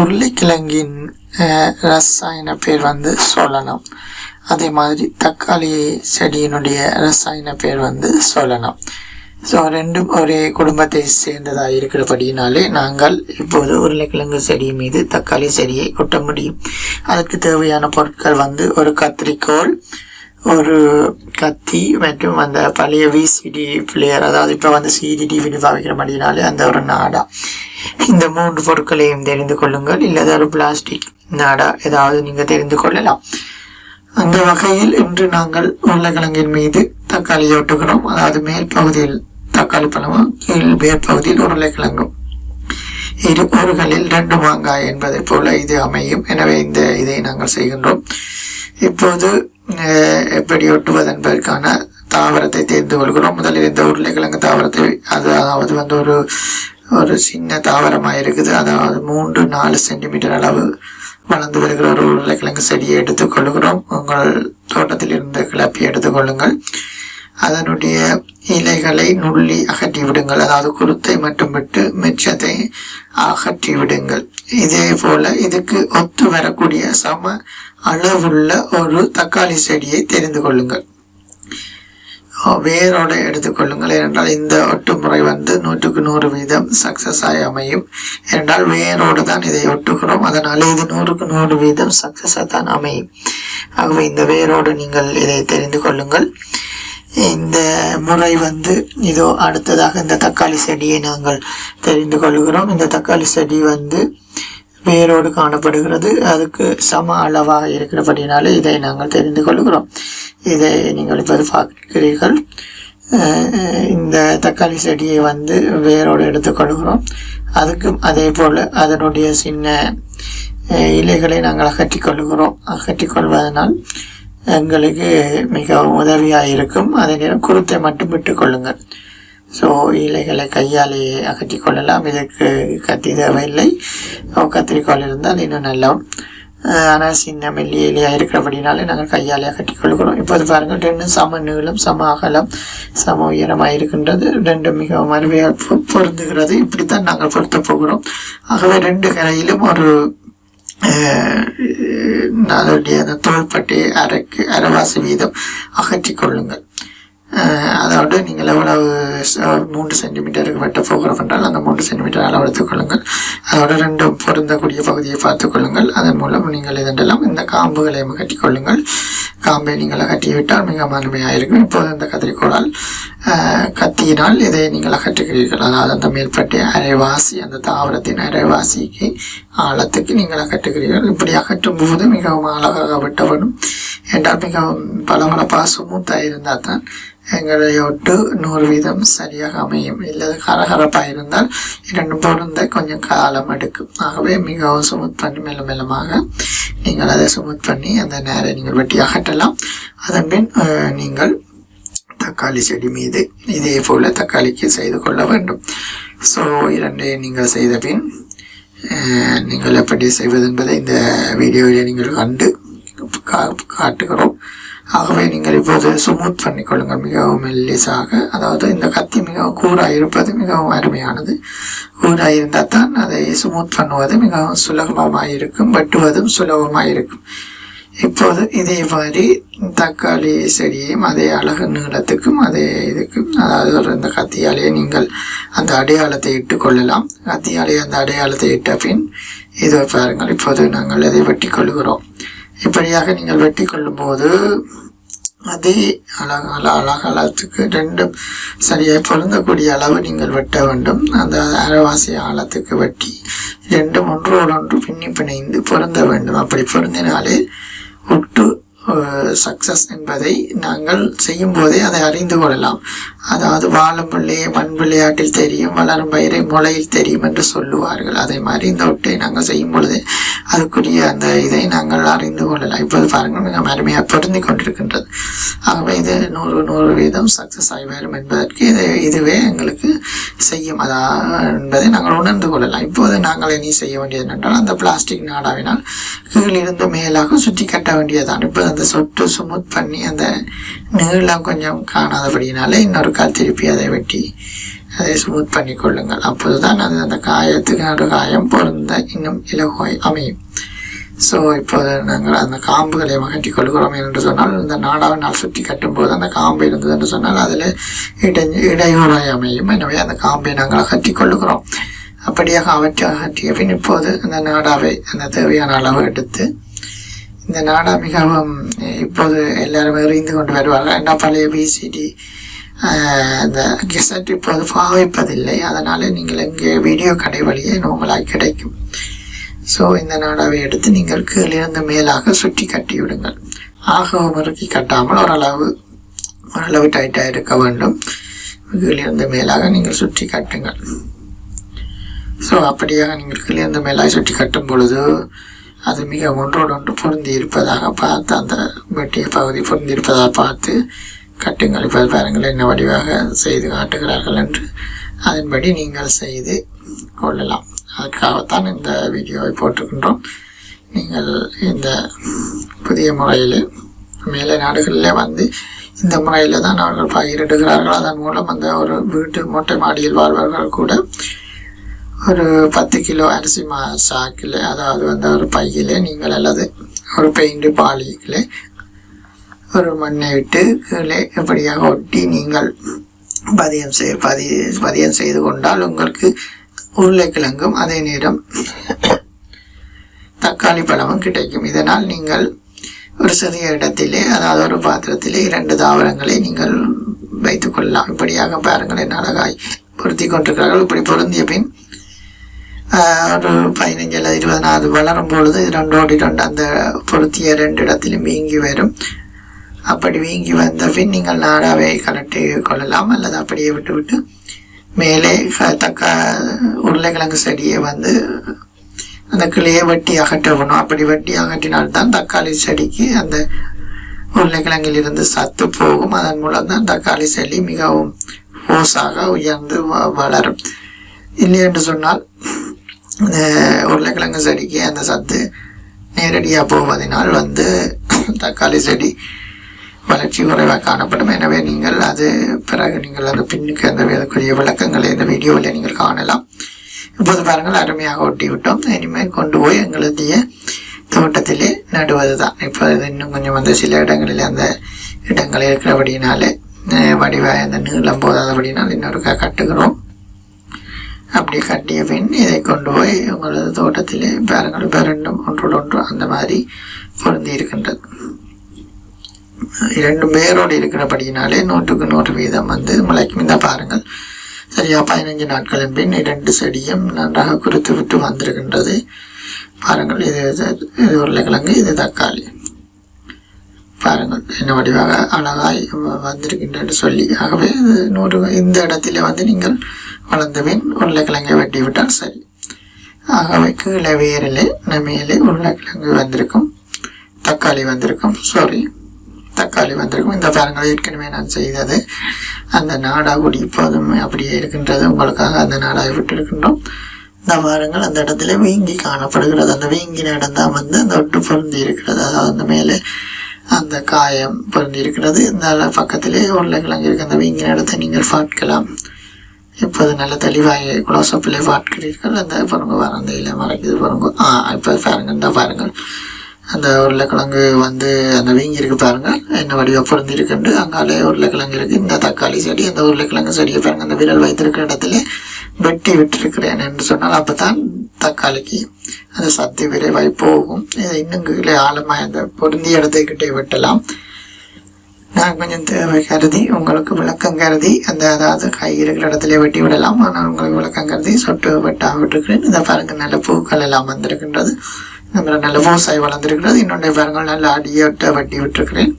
உருளைக்கிழங்கின் ரசாயன பேர் வந்து சொல்லணும். அதே மாதிரி தக்காளி செடியினுடைய ரசாயன பேர் வந்து சொல்லணும். ஸோ ரெண்டும் ஒரே குடும்பத்தை சேர்ந்ததாக இருக்கிறபடியினாலே நாங்கள் இப்போது உருளைக்கிழங்கு செடி மீது தக்காளி செடியை கொட்ட முடியும். அதற்கு தேவையான பொருட்கள் வந்து ஒரு கத்திரிக்கோல் ஒரு கத்தி மற்றும் அந்த பழைய விசிடி பிளேயர் அதாவது இப்போ வந்து சிடி டிவிடி மாதிரினாலே அந்த ஒரு நாடா. இந்த மூன்று பொருட்களையும் தெரிந்து கொள்ளுங்கள். இல்லை ஒரு பிளாஸ்டிக் நாடா ஏதாவது நீங்கள் தெரிந்து கொள்ளலாம். அந்த வகையில் இன்று நாங்கள் உருளைக்கிழங்கின் மீது தக்காளி ஒட்டுகிறோம் அதாவது மேல் பகுதியில் தக்காளி பழமும் கீழ் மேற்பகுதியில் உருளைக்கிழங்கும். இரு ஊர்களில் ரெண்டு மாங்காய் என்பதை போல இது அமையும். எனவே இந்த இதை நாங்கள் செய்கின்றோம். இப்போது எப்படி ஒட்டுவது என்பதற்கான தாவரத்தை தேர்ந்து கொள்கிறோம். முதலில் இந்த உருளைக்கிழங்கு தாவரத்தை அது அதாவது வந்து ஒரு ஒரு சின்ன தாவரமாக இருக்குது. அதாவது மூன்று நாலு சென்டிமீட்டர் அளவு வளர்ந்து வருகிற ஒரு உருளைக்கிழங்கு செடியை எடுத்துக்கொள்கிறோம் உங்கள் தோட்டத்தில் இருந்து கிளப்பி எடுத்துக்கொள்ளுங்கள் அதனுடைய இலைகளை நுள்ளி அகற்றி விடுங்கள் அதாவது குருத்தை மட்டும் விட்டு மிச்சத்தை அகற்றி விடுங்கள் இதே போல இதுக்கு ஒத்து வரக்கூடிய சம அளவுள்ள ஒரு தக்காளி செடியை தெரிந்து கொள்ளுங்கள். வேரோட எடுத்துக்கொள்ளுங்கள் ஏனென்றால் இந்த ஒட்டுமுறை வந்து நூற்றுக்கு நூறு வீதம் சக்சஸ் ஆகி அமையும். ஏனென்றால் வேரோடு தான் இதை ஒட்டுகிறோம். அதனால் இது நூறுக்கு நூறு வீதம் சக்சஸாக தான் அமையும். ஆகவே இந்த வேரோடு நீங்கள் இதை தெரிந்து கொள்ளுங்கள். இந்த முறை வந்து இதோ அடுத்ததாக இந்த தக்காளி செடியை நாங்கள் தெரிந்து கொள்கிறோம். இந்த தக்காளி செடி வந்து வேரோடு காணப்படுகிறது. அதுக்கு சம அளவாக இருக்கிறபடினாலே இதை நாங்கள் தெரிந்து கொள்கிறோம். இதை நீங்கள் இப்போது பார்க்கிறீர்கள். இந்த தக்காளி செடியை வந்து வேரோடு எடுத்துக்கொள்கிறோம் அதுக்கும் அதே போல் அதனுடைய சின்ன இலைகளை நாங்கள் அகற்றி கொள்கிறோம். அகற்றி கொள்வதனால் எங்களுக்கு மிகவும் உதவியாக இருக்கும். அதே நேரம் குருத்தை மட்டும் விட்டு கொள்ளுங்கள். ஸோ இலைகளை கையாலேயே அகற்றி கொள்ளலாம். இதற்கு கத்தி தேவையில்லை. கத்திரிக்கோள் இருந்தால் இன்னும் நல்லா ஆனால் சின்ன மெல்லிய இலையாக இருக்கிறபடினாலே நாங்கள் கையாலே அகற்றி கொள்கிறோம். இப்போது பாருங்கள் ரெண்டும் சம நீளம் சம அகலம் சம உயரமாக இருக்கின்றது. ரெண்டும் மிகவும் அருமையாக பொருந்துகிறது. இப்படித்தான் நாங்கள் பொருத்த போகிறோம். ஆகவே ரெண்டு கரையிலும் ஒரு அதனுடைய அந்த தோள்பட்டை அரைக்கு அரைவாசி வீதம் அகற்றி கொள்ளுங்கள் அதோடு நீங்கள் எவ்வளவு மூன்று சென்டிமீட்டருக்கு வெட்ட போகிறோம் என்றால் அந்த மூன்று சென்டிமீட்டர் அளவு எடுத்துக்கொள்ளுங்கள் அதோடு ரெண்டும் பொருந்தக்கூடிய பகுதியை பார்த்துக் கொள்ளுங்கள். அதன் மூலம் நீங்கள் இதெல்லாம் இந்த காம்புகளை கட்டிக்கொள்ளுங்கள் கொள்ளுங்கள். காம்பை நீங்கள் அகற்றிவிட்டால் மிக அருமையாக இருக்கும் இப்போது இந்த கத்திரிக்கோளால் கத்தியினால் இதை நீங்கள் அகற்றுகிறீர்கள். அதாவது அந்த மேற்பட்ட அரைவாசி அந்த தாவரத்தின் அரைவாசிக்கு ஆழத்துக்கு நீங்கள் அகற்றுகிறீர்கள். இப்படி அகற்றும் போது மிகவும் அழகாக விட்டவனும் என்றால் மிகவும் பளபளப்பாக சுமூத்தாக இருந்தால் தான் எங்களை ஒட்டு நூறு வீதம் சரியாக அமையும். இல்லது கரகரப்பாக இருந்தால் இரண்டும் பொருந்த கொஞ்சம் காலம் எடுக்கும். ஆகவே மிகவும் சுமுத் பண்ணி மெல்ல மெல்லமாக நீங்கள் அதை சுமத் பண்ணி அந்த நேரை நீங்கள் வெட்டி அகற்றலாம். அதன் பின் நீங்கள் தக்காளி செடி மீது இதே போல தக்காளிக்கு செய்து கொள்ள வேண்டும். ஸோ இரண்டையும் நீங்கள் செய்த பின் நீங்கள் எப்படி செய்வது என்பதை இந்த வீடியோவில் நீங்கள் கண்டு கா- காட்டுகிறோம். ஆகவே நீங்கள் இப்போது சுமூத் பண்ணிக்கொள்ளுங்கள். மிகவும் மெல்லிசாக அதாவது இந்த கத்தி மிகவும் கூடாக இருப்பது மிகவும் அருமையானது. கூராக இருந்தால் தான் அதை சுமூத் பண்ணுவது மிகவும் சுலபமாக இருக்கும் வெட்டுவதும் சுலபமாக இருக்கும் இப்போது இதே மாதிரி தக்காளி செடியையும் அதே அழகு நீளத்துக்கும் அதே இதுக்கும் அதாவது ஒரு இந்த கத்தியாலேயே நீங்கள் அந்த அடையாளத்தை இட்டு கொள்ளலாம். கத்தியாலே அந்த அடையாளத்தை இட்ட பின் இதோ பாருங்கள் இப்போது நாங்கள் அதை வெட்டி கொள்கிறோம் இப்படியாக நீங்கள் வெட்டி கொள்ளும்போது அதே அழகால அழகாலத்துக்கு ரெண்டும் சரியாக பொருந்தக்கூடிய அளவு நீங்கள் வெட்ட வேண்டும். அந்த அரைவாசி ஆழத்துக்கு வெட்டி ரெண்டும் ஒன்றோடு ஒன்று பின்னி பிணைந்து பொருந்த வேண்டும். அப்படி பொருந்தினாலே ஒட்டு சக்சஸ் என்பதை நாங்கள் செய்யும் போதே அதை அறிந்து கொள்ளலாம். அதாவது வாழும் பிள்ளையை மண் விளையாட்டில் தெரியும் வளரும் பயிரை முளையில் தெரியும் என்று சொல்லுவார்கள். அதே மாதிரி இந்த ஒட்டை நாங்கள் செய்யும் பொழுது அதுக்குரிய அந்த இதை நாங்கள் அறிந்து கொள்ளலாம். இப்போது பாருங்கள் மிக அருமையாக பொருந்தி கொண்டிருக்கின்றது. ஆகவே இது நூறு நூறு வீதம் சக்சஸ் ஆகி வரும் என்பதற்கு இது இதுவே எங்களுக்கு செய்யும். அதா என்பதை நாங்கள் உணர்ந்து கொள்ளலாம். இப்போது நாங்கள் இனி செய்ய வேண்டியது என்றால் அந்த பிளாஸ்டிக் நாடாவினால் கீழிருந்து மேலாக சுற்றி கட்ட வேண்டியதுதான். இப்போது அந்த சொட்டு சுமுத் பண்ணி அந்த நீளம் கொஞ்சம் காணாதபடினாலே இன்னொரு கால் திருப்பி அதை வெட்டி அதை ஸ்மூத் பண்ணி கொள்ளுங்கள் அப்போதுதான் அது அந்த காயத்துக்கு நடு காயம் பொருந்த இன்னும் இலகுவாய் அமையும். ஸோ இப்போது நாங்கள் அந்த காம்புகளை மகட்டி கொள்கிறோம் என்று சொன்னால் இந்த நாடாவை நாள் சுற்றி கட்டும்போது அந்த காம்பு இருந்தது என்று சொன்னால் அதில் இடை இடையூறாய் அமையும். எனவே அந்த காம்பை நாங்கள் அகற்றி கொள்ளுகிறோம். அப்படியாக அவற்றை அகற்றிய பின் இப்போது அந்த நாடாவை அந்த தேவையான அளவு எடுத்து இந்த நாடாக மிகவும் இப்போது எல்லாரும் எறிந்து கொண்டு வருவார்கள் ஏன்னா பழைய பிசிடி அந்த கெசட் இப்போது பாவிப்பதில்லை. அதனால் நீங்கள் இங்கே வீடியோ கடை வழியே நோங்களாய் கிடைக்கும். ஸோ இந்த நாடாவை எடுத்து நீங்கள் கீழிருந்து மேலாக சுற்றி கட்டி விடுங்கள் ஆகவும் முறுக்கி கட்டாமல் ஓரளவு ஓரளவு டைட்டாக இருக்க வேண்டும். கீழிருந்து மேலாக நீங்கள் சுற்றி கட்டுங்கள். ஸோ அப்படியாக நீங்கள் கீழிருந்து மேலாக சுற்றி கட்டும் பொழுது அது மிக ஒன்றோடொன்று பொருந்தி இருப்பதாக பார்த்து அந்த வெட்டிய பகுதி பொருந்திருப்பதாக பார்த்து கட்டுங்கள் இப்போ பாருங்கள் என்ன வடிவாக செய்து காட்டுகிறார்கள் என்று அதன்படி நீங்கள் செய்து கொள்ளலாம். அதற்காகத்தான் இந்த வீடியோவை போட்டிருக்கின்றோம். நீங்கள் இந்த புதிய முறையில் மேலே நாடுகளிலே வந்து இந்த முறையில் தான் அவர்கள் பயிரிடுகிறார்கள். அதன் மூலம் அந்த ஒரு வீட்டு மொட்டை மாடியில் வாழ்வர்கள் கூட ஒரு பத்து கிலோ அரிசி மா சாக்கில் அதாவது வந்து ஒரு பையில் நீங்கள் அல்லது ஒரு பெயிண்ட் பாலியில் ஒரு மண்ணை விட்டு கீழே எப்படியாக ஒட்டி நீங்கள் பதியம் செய் பதி பதியம் செய்து கொண்டால் உங்களுக்கு உருளைக்கிழங்கும் அதே நேரம் தக்காளி பழமும் கிடைக்கும். இதனால் நீங்கள் ஒரு சிறிய இடத்திலே அதாவது ஒரு பாத்திரத்திலே இரண்டு தாவரங்களை நீங்கள் வைத்துக்கொள்ளலாம் இப்படியாக பாருங்கள் என்ன அழகாய் பொருத்தி கொண்டிருக்கிறார்கள். இப்படி பொருந்திய பின் ஒரு பதினஞ்சு அல்லது இருபது வளரும் பொழுது ரெண்டோடி ரெண்டு அந்த பொருத்திய ரெண்டு இடத்திலும் வீங்கி வரும். அப்படி வீங்கி வந்த பின் நீங்கள் நாடாவை கலட்டி கொள்ளலாம் அல்லது அப்படியே விட்டுவிட்டு மேலே தக்க உருளைக்கிழங்கு செடியை வந்து அந்த கிளியை வெட்டி அகற்றணும் அப்படி வெட்டி அகற்றினால்தான் தக்காளி செடிக்கு அந்த உருளைக்கிழங்கில் இருந்து சத்து போகும். அதன் மூலம் தான் தக்காளி செடி மிகவும் ஓசாக உயர்ந்து வ- வளரும். இல்லை என்று சொன்னால் இந்த உருளைக்கிழங்கு செடிக்கு அந்த சத்து நேரடியாக போவதனால் வந்து தக்காளி செடி வளர்ச்சி குறைவாக காணப்படும். எனவே நீங்கள் அது பிறகு நீங்கள் அது பின்னுக்கு அந்த விதக்கூடிய விளக்கங்களை இந்த வீடியோவில் நீங்கள் காணலாம். இப்போது பாருங்கள் அருமையாக ஒட்டி விட்டோம் இனிமேல் கொண்டு போய் எங்களுடைய தோட்டத்திலே நடுவது தான் இப்போ இது இன்னும் கொஞ்சம் வந்து சில இடங்களில் அந்த இடங்கள் இருக்கிறபடினாலே வடிவாக அந்த நீளம் போதாதபடினால் இன்னொரு க- கட்டுகிறோம். அப்படி கட்டிய பின் இதை கொண்டு போய் உங்களது தோட்டத்திலே பாருங்கள் இப்போ ரெண்டும் ஒன்றோடு ஒன்று அந்த மாதிரி பொருந்தி இருக்கின்றது. இரண்டு பேரோடு இருக்கிறபடியினாலே நூற்றுக்கு நூறு வீதம் வந்து முளைக்கும். இந்த பாருங்கள். சரியா பதினஞ்சு நாட்களின் பின் இரண்டு செடியும் நன்றாக குறித்து விட்டு வந்திருக்கின்றது. பாருங்கள் இது இது- இது உருளைக்கிழங்கு இது தக்காளி. பாருங்கள் என்ன வடிவாக அழகாய் வ- வந்திருக்கின்றது சொல்லி. ஆகவே இது நூறு இந்த இடத்திலே வந்து நீங்கள் வளர்ந்த பின் உருளைக்கிழங்கை வெட்டி விட்டால் சரி. ஆகவே கீழே வேரிலே மேலே உருளைக்கிழங்கு வந்திருக்கும். தக்காளி வந்திருக்கும். சாரி தக்காளி வந்திருக்கும். இந்த பாருங்கள் ஏற்கனவே நான் செய்தது. அந்த நாடா குடி இப்போதும் அப்படியே இருக்கின்றது. உங்களுக்காக அந்த நாடாவை விட்டிருக்கின்றோம். இந்த பாருங்கள் அந்த இடத்துல வீங்கி காணப்படுகிறது. அந்த வீங்கின இடம்தான் வந்து அந்த ஒட்டு பொருந்தி இருக்கிறது. அதாவது அந்த மேலே அந்த காயம் பொருந்தி இருக்கிறது. இந்த பக்கத்திலே உருளைக்கிழங்கு இருக்குது அந்த வீங்கின இடத்தை நீங்கள் பார்க்கலாம். இப்போது நல்ல தெளிவாக குளோசப்பிலே பார்க்கிறீர்கள் அந்த பாருங்கள் வரந்தையில் மறைக்குது பாருங்க. ஆ இப்போ பாருங்கள் இந்த பாருங்கள் அந்த உருளைக்கிழங்கு வந்து அந்த வீங்கி இருக்கு என்ன வடிவாக பொருந்திருக்குண்டு. அங்காலே உருளைக்கிழங்கு இருக்குது இந்த தக்காளி செடி அந்த உருளைக்கிழங்கு செடியை பாருங்கள் அந்த விரல் வைத்திருக்கிற இடத்துல வெட்டி விட்டுருக்கிறேன் என்று சொன்னால் அப்பதான் தக்காளிக்கு அந்த சத்து விரைவாய் போகும். இதை இன்னும் கீழே ஆழமாக அந்த பொருந்திய இடத்துக்கிட்டே வெட்டலாம். நான் கொஞ்சம் தேவை கருதி உங்களுக்கு விளக்கம் கருதி அந்த அதாவது கை இருக்கிற இடத்துல வெட்டி விடலாம். ஆனால் உங்களுக்கு விளக்கம் கருதி சொட்டு வெட்டா விட்டுருக்கிறேன் இதை பாருங்கள் நல்ல பூக்கள் எல்லாம் வந்திருக்கின்றது. நம்ம நல்ல பூசாய் வளர்ந்துருக்கிறது. இன்னொன்றை பாருங்கள் நல்ல அடியோட்ட வெட்டி விட்டுருக்கிறேன்.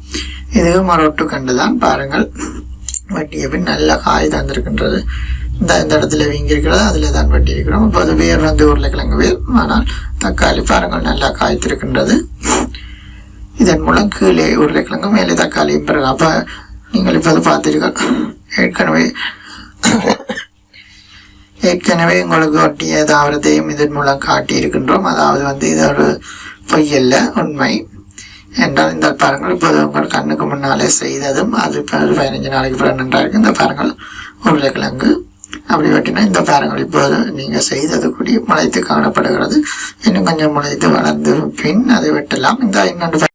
இதுவும் ஒரு ஒட்டு கண்டு தான். பாருங்கள் வெட்டிய பின் நல்ல காய் தந்திருக்கின்றது. இந்த இந்த இடத்துல வீங்கிருக்கிறது அதில் தான் வெட்டி இருக்கிறோம் இப்போ அது வேர் வந்து உருளைக்கிழங்கு வேர். ஆனால் தக்காளி பாருங்கள் நல்லா காய்த்திருக்கின்றது. இதன் மூலம் கீழே உருளைக்கிழங்கு மேலே தக்காளியும் பிறகு அப்போ நீங்கள் இப்போது பார்த்தீர்கள் ஏற்கனவே ஏற்கனவே உங்களுக்கு ஒட்டிய தாவரத்தையும் இதன் மூலம் காட்டியிருக்கின்றோம். அதாவது வந்து இது ஒரு பொய்யல்ல உண்மை. என்றால் இந்த பாருங்கள் இப்போது உங்கள் கண்ணுக்கு முன்னாலே செய்ததும் அது இப்போ ஒரு பதினஞ்சு நாளைக்கு பிறகு நன்றாக இந்த பாருங்கள் உருளைக்கிழங்கு அப்படி வெட்டினா இந்த பாருங்கள் இப்போது நீங்கள் செய்தது கூடி முளைத்து காணப்படுகிறது. இன்னும் கொஞ்சம் முளைத்து வளர்ந்து பின் அதை வெட்டலாம். இந்த இன்னொன்று